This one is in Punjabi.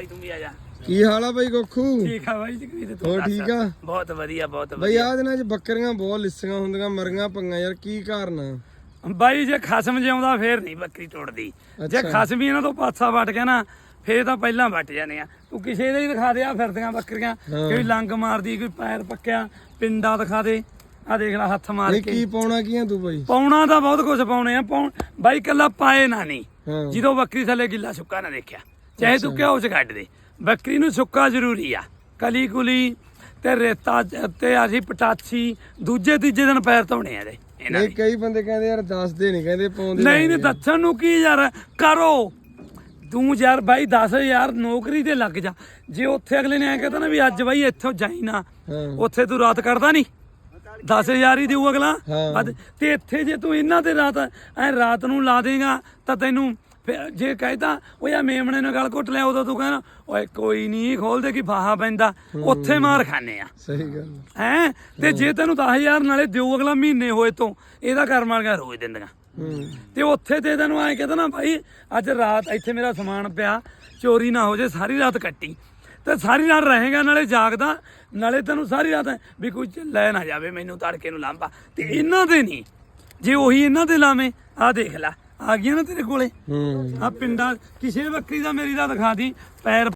ਭਾਈ ਤੂੰ ਵੀ ਆ ਜਾ। ਕੀ ਹਾਲ ਆ ਬਾਈ ਕੋਖੂ ਠੀਕ ਆ ਬਾਈ ਜਗਵੀਰ ਤੂੰ ਹੋਰ। ਠੀਕ ਆ? ਬਹੁਤ ਵਧੀਆ ਬਹੁਤ ਬਾਈ ਵਧੀਆ। ਆਹ ਦਿਨਾਂ 'ਚ ਬੱਕਰੀਆਂ ਬਹੁਤ ਲਿੱਸੀਆਂ ਹੁੰਦੀਆਂ ਮਰੀਆਂ ਪੰਗਾਂ ਯਾਰ ਕੀ ਕਾਰਨ ਆ? ਬਾਈ ਜੇ ਖਸਮ ਜਿਉਂਦਾ ਫੇਰ ਨਹੀਂ ਬੱਕਰੀ ਟੁੱਟਦੀ ਜੇ। ਖਸਮ ਹੀ ਇਹਨਾਂ ਤੋਂ ਪਾਸਾ ਵੱਟ ਗਿਆ ਨਾ ਫੇਰ ਤਾਂ ਪਹਿਲਾਂ ਵੱਟ ਜਾਣੇ ਆ। ਤੂੰ ਕਿਸੇ ਦੇ ਹੀ ਦਿਖਾ ਦੇ ਆ ਫਿਰਦੀਆਂ ਬੱਕਰੀਆਂ। ਕੋਈ ਲੰਗ ਮਾਰਦੀ ਕੋਈ ਪੈਰ ਪੱਕਿਆ ਪਿੰਡਾ ਦਿਖਾ ਦੇ। ਆ ਦੇਖ ਲੈ ਹੱਥ ਮਾਰ ਕੇ। ਕੀ ਪਾਉਣਾ ਕੀ ਆ ਤੂੰ ਬਾਈ? ਪਾਉਣਾ ਤਾਂ ਬਹੁਤ ਕੁਝ ਪਾਉਣੇ ਆ ਪਾਉਣ ਬਾਈ ਕੱਲਾ ਪਾਏ ਨਾ ਨਹੀਂ। ਜਦੋਂ ਬੱਕਰੀ ਥੱਲੇ ਗਿੱਲਾ ਸੁੱਕਾ ਨਾ ਦੇਖਿਆ। ਚਾਹੇ ਤੂੰ ਘਿਓ ਚ ਕੱਢ ਦੇ। ਬੱਕਰੀ ਨੂੰ ਸੁੱਕਾ ਜ਼ਰੂਰੀ ਆ। ਕਲੀ ਕੁਲੀ ਤੇ ਰੇਤਾ ਤੇ ਅਸੀਂ ਪਟਾਛੀ ਦੂਜੇ ਤੀਜੇ ਦਿਨ ਪੈਰ ਧੋਣੇ ਆ ਇਹਦੇ ਇਹਨਾਂ ਨਹੀਂ ਦੇ। ਕਈ ਬੰਦੇ ਕਹਿੰਦੇ ਯਾਰ ਦੱਸਦੇ ਨਹੀਂ ਕਹਿੰਦੇ ਪਾਉਂਦੇ ਨਹੀਂ ਨਹੀਂ ਦੱਸਣ ਨੂੰ ਕੀ ਯਾਰ ਕਰੋ। ਤੂੰ ਯਾਰ ਬਾਈ 10000 ਨੌਕਰੀ ਤੇ ਲੱਗ ਜਾ। ਜੇ ਉੱਥੇ ਅਗਲੇ ਨੇ ਐ ਕਹਤਾ ਨਾ ਵੀ ਅੱਜ ਬਾਈ ਇੱਥੋਂ ਜਾਈ ਨਾ ਹਾਂ। ਉੱਥੇ ਤੂੰ ਰਾਤ ਕੱਢਦਾ ਨਹੀਂ। 10000 ਹੀ ਦੇਊ ਅਗਲਾ। ਹਾਂ। ਵੱਧ- ਤੇ ਇੱਥੇ ਜੇ ਤੂੰ ਇਹਨਾਂ ਤੇ ਰਾਤ ਐ ਰਾਤ ਨੂੰ ਲਾ ਦੇਗਾ ਤਾਂ ਤੈਨੂੰ ਫਿਰ ਜੇ ਕਹਿਤਾ ਉਹ ਯਾ ਮੇਮਣੇ ਨੂੰ ਗਲ ਘੁੱਟ ਲਿਆ ਉਦੋਂ ਤੂੰ ਕਹਿੰਦਾ ਓਏ ਕੋਈ ਨਹੀਂ ਖੋਲਦੇ ਕੀ ਫਾਹਾ ਪੈਂਦਾ ਉੱਥੇ ਮਾਰ ਖਾਣੇ ਆ। ਸਹੀ ਗੱਲ ਹੈ? ਤੇ ਜੇ ਤੈਨੂੰ 10000 ਨਾਲੇ ਦਿਓ ਅਗਲਾ ਮਹੀਨੇ ਹੋਏ ਤੋਂ ਇਹਦਾ ਕਰ ਮਾਰ ਕੇ ਰੋਜ਼ ਦਿੰਦੀਆਂ। ਤੇ ਉੱਥੇ ਤੇ ਤੈਨੂੰ ਐ ਕਹਿੰਦਾ ਨਾ ਭਾਈ ਅੱਜ ਰਾਤ ਇੱਥੇ ਮੇਰਾ ਸਮਾਨ ਪਿਆ ਚੋਰੀ ਨਾ ਹੋ ਜੇ ਸਾਰੀ ਰਾਤ ਕੱਟੀ। ਤੇ ਸਾਰੀ ਰਾਤ ਰਹੇਗਾ ਨਾਲੇ ਜਾਗਦਾ ਨਾਲੇ ਤੈਨੂੰ ਸਾਰੀ ਰਾਤ ਵੀ ਕੋਈ ਲੈ ਨਾ ਜਾਵੇ ਮੈਨੂੰ ਤੜਕੇ ਨੂੰ ਲਾਂਬਾ ਤੇ ਇਹਨਾਂ ਦੇ ਨਹੀਂ ਜੇ ਉਹੀ ਇਹਨਾਂ ਦੇ ਲਾਵੇਂ ਆ ਦੇਖ ਲੈ। ਆ ਗਈਆਂ ਨਾ ਤੇਰੇ ਕੋਲੇ? ਹੂੰ। ਆ ਪਿੰਡਾਂ ਕਿਸੇ ਬੱਕਰੀ ਦਾ ਮੇਰੀ ਦਾ ਦਿਖਾ ਦੀ ਪੈਰ